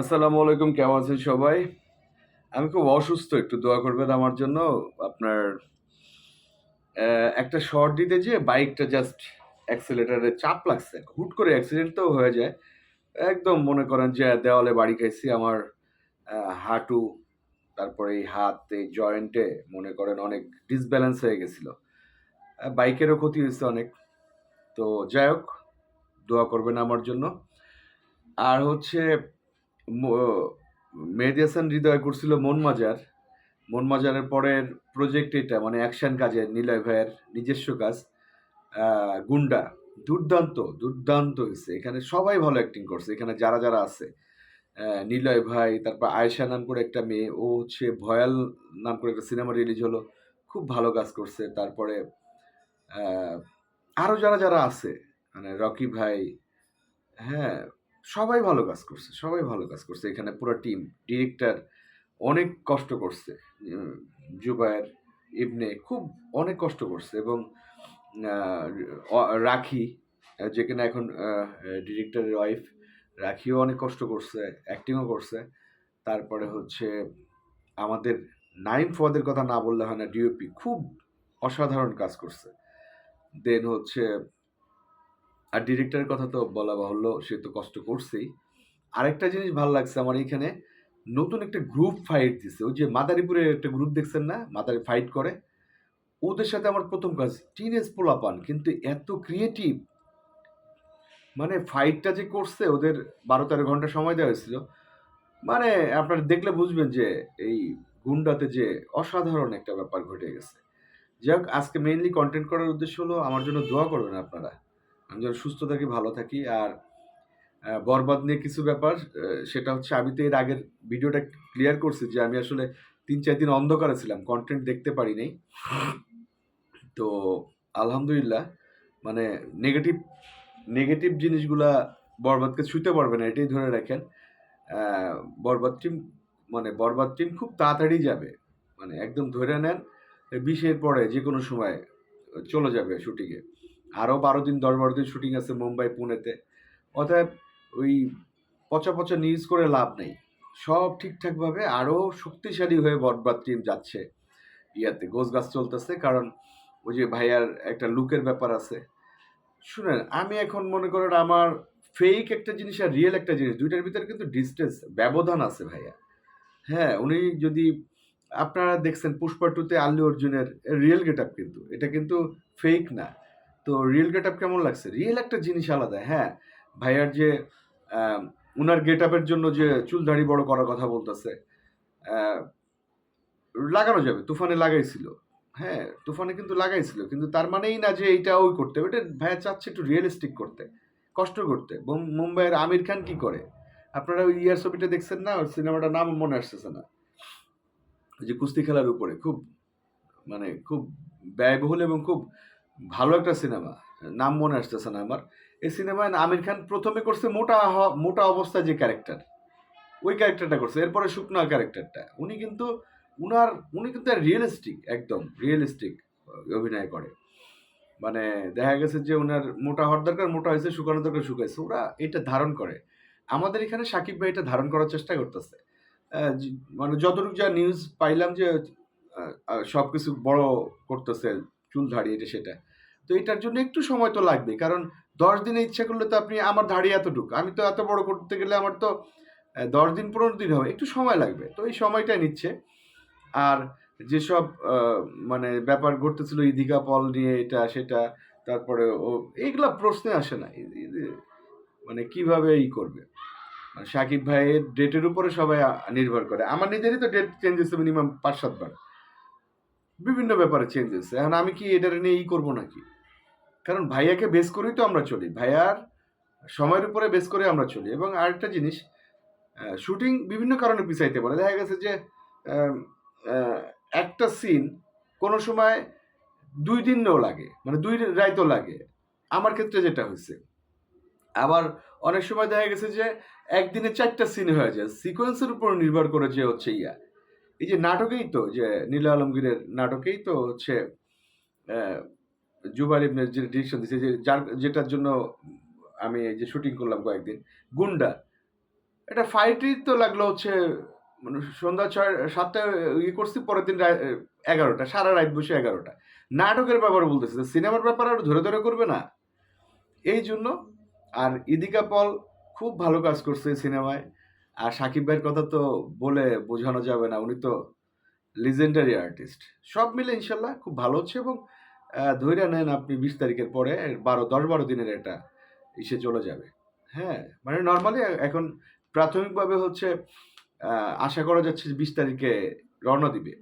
আসসালামু আলাইকুম, কেমন আছেন সবাই? আমি খুব অসুস্থ, একটু দোয়া করবেন আমার জন্য। আপনার একটা শর্ট দিতে যেয়ে বাইকটা জাস্ট অ্যাক্সিলেটারে চাপ লাগছে। হুট করে অ্যাক্সিডেন্ট তো হয়ে যায়। একদম মনে করেন যে দেওয়ালে বাড়ি খাইছি আমার হাঁটু, তারপরে এই হাত এই জয়েন্টে মনে করেন অনেক ডিসব্যালেন্স হয়ে গেছিল। বাইকেরও ক্ষতি হয়েছে অনেক। তো যাই হোক, দোয়া করবেন আমার জন্য। আর হচ্ছে মেহেদি হৃদয় করছিল মন মাজার মন মাজারের পরের প্রজেক্ট এটা মানে অ্যাকশন কাজের, নিলয় ভাইয়ের নিজস্ব কাজ। গুন্ডা। দুর্দান্ত দুর্দান্ত হয়েছে। এখানে সবাই ভালো অ্যাক্টিং করছে। এখানে যারা যারা আছে নিলয় ভাই, তারপর আয়েশা নাম করে একটা মেয়ে, ও হচ্ছে ভয়াল নাম করে একটা সিনেমা রিলিজ হলো। খুব ভালো কাজ করছে। তারপরে আরও যারা যারা আছে মানে রকি ভাই হ্যাঁ সবাই ভালো কাজ করছে সবাই ভালো কাজ করছে। এখানে পুরো টিম ডিরেক্টর অনেক কষ্ট করছে। জুবায়ের ইবনে খুব অনেক কষ্ট করছে এবং রাখি আহ, যে কিনা এখন ডিরেক্টরের ওয়াইফ রাখিও অনেক কষ্ট করছে অ্যাক্টিংও করছে। তারপরে হচ্ছে আমাদের নাইম ফদের কথা না বললে হয় না ডিওপি খুব অসাধারণ কাজ করছে। দেন হচ্ছে আর ডিরেক্টরের কথা তো বলা বাহুল্য, সে তো কষ্ট করছেই। আরেকটা জিনিস ভালো লাগছে আমার এখানে, নতুন একটা গ্রুপ ফাইট দিছে। ওই যে মাদারীপুরের একটা গ্রুপ দেখছেন না? মাদারি ফাইট করে। ওদের সাথে আমার প্রথম কাজ টিনেজ পোলাপান, কিন্তু এত ক্রিয়েটিভ মানে ফাইটটা যে করছে, ওদের বারো তেরো ঘণ্টা সময় দেওয়া হয়েছিল। মানে আপনারা দেখলে বুঝবেন যে, এই গুন্ডাতে যে অসাধারণ একটা ব্যাপার ঘটে গেছে। যাই হোক, আজকে মেইনলি কন্টেন্ট করার উদ্দেশ্য হলো, আমার জন্য দোয়া করবেন আপনারা। আমি যেন সুস্থ থাকি, ভালো থাকি। আর বরবাদ নিয়ে কিছু ব্যাপার সেটা হচ্ছে আমি তো এর আগের ভিডিওটা ক্লিয়ার করছি যে আমি আসলে তিন, চার দিন অন্ধকারে ছিলাম কন্টেন্ট দেখতে পারি নাই। তো, আলহামদুলিল্লাহ মানে নেগেটিভ নেগেটিভ জিনিসগুলা বরবাদকে ছুঁতে পারবে না, এটাই ধরে রাখেন। বরবাদ টিম মানে বরবাদ টিম খুব তাড়াতাড়ি যাবে মানে একদম ধরে নেন, বিশের পরে যে কোনো সময় চলে যাবে শুটিংয়ে। আরও বারো দিন, দশ বারো দিন শুটিং আছে মুম্বাই, পুনেতে। অতএব ওই পচা পচা নিউজ করে লাভ নেই। সব ঠিকঠাকভাবে আরও শক্তিশালী হয়ে বরবাদ টিম যাচ্ছে ইয়াতে, গোছ গাছ চলতেছে। কারণ ওই যে ভাইয়ার একটা লুকের ব্যাপার আছে। শুনেন, আমি এখন মনে করেন আমার ফেক একটা জিনিস আর রিয়েল একটা জিনিস, দুইটার ভিতরে কিন্তু ডিস্টেন্স ব্যবধান আছে ভাইয়া। হ্যাঁ উনি যদি আপনারা দেখছেন পুষ্পা টুতে আল্লু অর্জুনের রিয়েল গেট আপ কিন্তু, এটা কিন্তু ফেক না। তো রিয়েল গেট আপ কেমন লাগছে? রিয়েল একটা জিনিস আলাদা হ্যাঁ। ভাইয়ার যে উনার গেট আপের জন্য যে চুল দাড়ি বড় করার কথা বলতেছে লাগানো যাবে, তুফানে লাগাইছিল। হ্যাঁ তুফানে কিন্তু লাগাইছিল, কিন্তু তার মানেই না যে এইটা ওই করতে। হবে। এটা ভাইয়া চাচ্ছে একটু রিয়েলিস্টিক করতে, কষ্ট করতে। মুম্বাইয়ের আমির খান কি করে? আপনারা ওই ইয়ার ছবিটা দেখছেন না? সিনেমাটার নাম মনে আসতেছে না। যে কুস্তি খেলার উপরে, খুব মানে খুব ব্যয়বহুল এবং খুব ভালো একটা সিনেমা, নাম মনে আসতেছে না আমার। এই সিনেমায় আমির খান প্রথমে করছে মোটা মোটা অবস্থায় যে ক্যারেক্টার ওই ক্যারেক্টারটা করছে। এরপরে শুকনা ক্যারেক্টারটা উনি কিন্তু, উনার, উনি কিন্তু রিয়েলিস্টিক একদম রিয়েলিস্টিক অভিনয় করে। মানে দেখা গেছে যে ওনার মোটা হওয়ার দরকার, মোটা হয়েছে শুকানো দরকার, শুকাইছে। ওরা এটা ধারণ করে। আমাদের এখানে সাকিব ভাই এটা ধারণ করার চেষ্টা করতেছে। মানে যতটুকু যা নিউজ পাইলাম যে সব কিছু বড় করতেছে চুল ধাড়ি এটা সেটা। তো এটার জন্য একটু সময় তো লাগবে কারণ দশ দিনে ইচ্ছা করলে তো আপনি আমার ধাড়ি এতটুকু, আমি তো এত বড় করতে গেলে আমার তো দশ দিন, পনেরো দিন হবে, একটু সময় লাগবে। তো এই সময়টা নিচ্ছে। আর যেসব মানে ব্যাপার ঘটতেছিল ইদিকা পল নিয়ে এটা, সেটা, তারপরে ও, এইগুলা প্রশ্নে আসে না। মানে কীভাবে ই করবে? মানে সাকিব ভাইয়ের ডেটের উপরে সবাই নির্ভর করে। আমার নিজেরই তো ডেট চেঞ্জ হচ্ছে মিনিমাম পাঁচ সাতবার বিভিন্ন ব্যাপারে চেঞ্জ হচ্ছে এখন আমি কি এটার নিয়ে ই করব নাকি? কারণ ভাইয়াকে বেস করেই তো আমরা চলি। ভাইয়ার সময়ের উপরে বেস করে আমরা চলি। এবং আরেকটা জিনিস শুটিং বিভিন্ন কারণে পিছাইতে পারে। দেখা গেছে যে একটা সিন কোনো সময় দুই দিনও লাগে। মানে দুই রাইতও লাগে। আমার ক্ষেত্রে যেটা হয়েছে। আবার অনেক সময় দেখা গেছে যে, একদিনে চারটা সিন হয়ে যায়। সিকোয়েন্সের উপর নির্ভর করে যে হচ্ছে ইয়া। এই যে নাটকেই তো, যে নীলা আলমগীরের নাটকেই তো হচ্ছে জুবাইর ইবনে যে ডিরেকশন দিচ্ছে যে যার, যেটার জন্য আমি যে শুটিং করলাম কয়েকদিন, গুন্ডা। এটা ফাইটই তো লাগল হচ্ছে মানে সন্ধ্যা ছয় সাতটায় ইয়ে করছি, পরের দিন এগারোটা, সারা রাত বসে এগারোটা। নাটকের ব্যাপারে বলতেছে সিনেমার ব্যাপারে আর ধরে ধরে করবে না। এই জন্য, আর ইদিকা পল খুব ভালো কাজ করছে সিনেমায়। আর সাকিব ভাইয়ের কথা তো বলে বোঝানো যাবে না, উনি তো লিজেন্ডারি আর্টিস্ট সব মিলে ইনশাল্লাহ খুব ভালো হচ্ছে এবং ধৈর্য নেন আপনি বিশ তারিখের পরে বারো, দশ, বারো দিনের একটা ইসে চলে যাবে। হ্যাঁ মানে নর্মালি এখন প্রাথমিকভাবে হচ্ছে আশা করা যাচ্ছে যে বিশ তারিখে রওনা দিবে।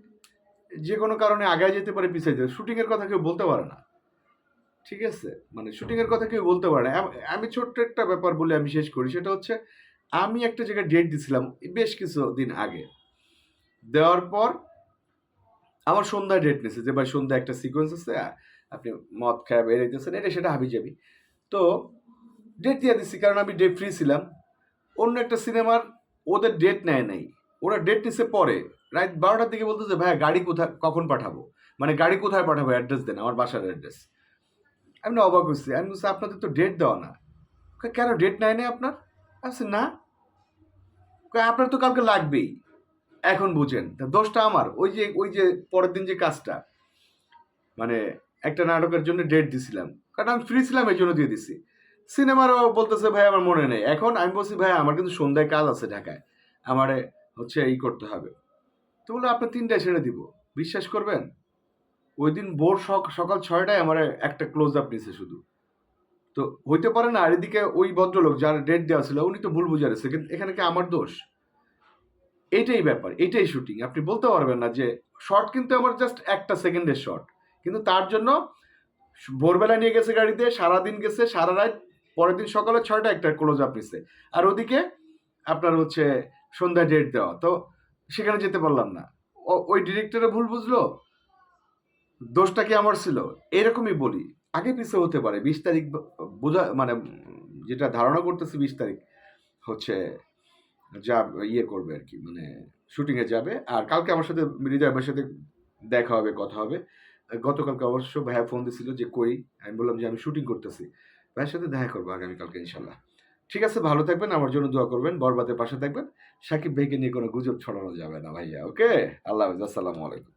যে কোনো কারণে আগায় যেতে পারে, পিছিয়ে যেতে শুটিংয়ের কথা কেউ বলতে পারে না। ঠিক আছে? মানে শুটিংয়ের কথা কেউ বলতে পারে না। আমি ছোট্ট একটা ব্যাপার বলে আমি শেষ করি, সেটা হচ্ছে আমি একটা জায়গায় ডেট দিছিলাম বেশ কিছু দিন আগে। দেওয়ার পর আমার সন্ধ্যায় ডেট নিয়েছে যে ভাই সন্ধ্যায় একটা সিকোয়েন্স আছে আপনি মদ খায় বেরাইতেছেন এটা সেটা হাবি যাবি তো ডেট দিয়ে দিচ্ছি কারণ আমি ডেট ফ্রি ছিলাম। অন্য একটা সিনেমার ওদের ডেট নেয় নাই। ওরা ডেট নিছে পরে। রাত বারোটার দিকে বলতেছে ভাই গাড়ি কোথায় কখন পাঠাবো? মানে গাড়ি কোথায় পাঠাবো অ্যাড্রেস দেন আমার বাসার অ্যাড্রেস আমি না অবাক হচ্ছি আমি বলছি আপনাদের তো ডেট দেওয়া না। কেন ডেট নেয় নাই আপনার? বলছি, না আপনার তো কালকে লাগবেই। এখন বুঝেন, তা দোষটা আমার। ওই যে ওই যে পরের দিন যে কাজটা মানে একটা নাটকের জন্য ডেট দিছিলাম। কারণ আমি ফ্রি ছিলাম, এই জন্য দিয়ে দিছি। সিনেমারও বলতেছে, ভাই, আমার মনে নেই। এখন আমি বলছি, ভাই, আমার কিন্তু সন্ধ্যায় কাজ আছে ঢাকায়। আমারে হচ্ছে এই করতে হবে। তো বলে আপনার তিনটায় ছেড়ে দিব। বিশ্বাস করবেন? ওই দিন ভোর সক- সকাল ছয়টায় আমার একটা ক্লোজ আপ নিছে শুধু। তো হইতে পারে না, আর এদিকে ওই ভদ্রলোক যার ডেট দেওয়া ছিল, উনি তো ভুল বুঝারেছে কিন্তু এখানে কি আমার দোষ? এইটাই ব্যাপার এইটাই শুটিং আপনি বলতে পারবেন না যে শর্ট কিন্তু আমার জাস্ট একটা সেকেন্ডের শর্ট কিন্তু তার জন্য ভোরবেলা নিয়ে গেছে গাড়িতে, সারাদিন গেছে, সারা রাত, পরের দিন সকালে ছয়টা একটা ক্লোজ আপ নিচ্ছে আর ওদিকে আপনার হচ্ছে সন্ধ্যা ডেট দেওয়া, তো সেখানে যেতে পারলাম না। ওই ডিরেক্টরে ভুল বুঝলো? দোষটা কি আমার ছিল? এরকমই বলি। আগে পিছিয়ে হতে পারে। বিশ তারিখ বোঝা মানে যেটা ধারণা করতেছি বিশ তারিখ হচ্ছে যা ইয়ে করবে আর কি মানে শুটিংয়ে যাবে। আর কালকে আমার সাথে হৃদয় ভাইয়ের সাথে দেখা হবে, কথা হবে। গতকালকে অবশ্য ভাইয়া ফোন দিছিল যে কই? আমি বললাম যে আমি শুটিং করতেছি। ভাইয়ের সাথে দেখা করব আগামীকালকে ইনশাল্লাহ। ঠিক আছে, ভালো থাকবেন, আমার জন্য দোয়া করবেন, বরবাদের পাশে থাকবেন। সাকিব ভাইকে নিয়ে কোনো গুজব ছড়ানো যাবে না ভাইয়া ওকে আল্লাহ হাফিজ, আসসালামু আলাইকুম।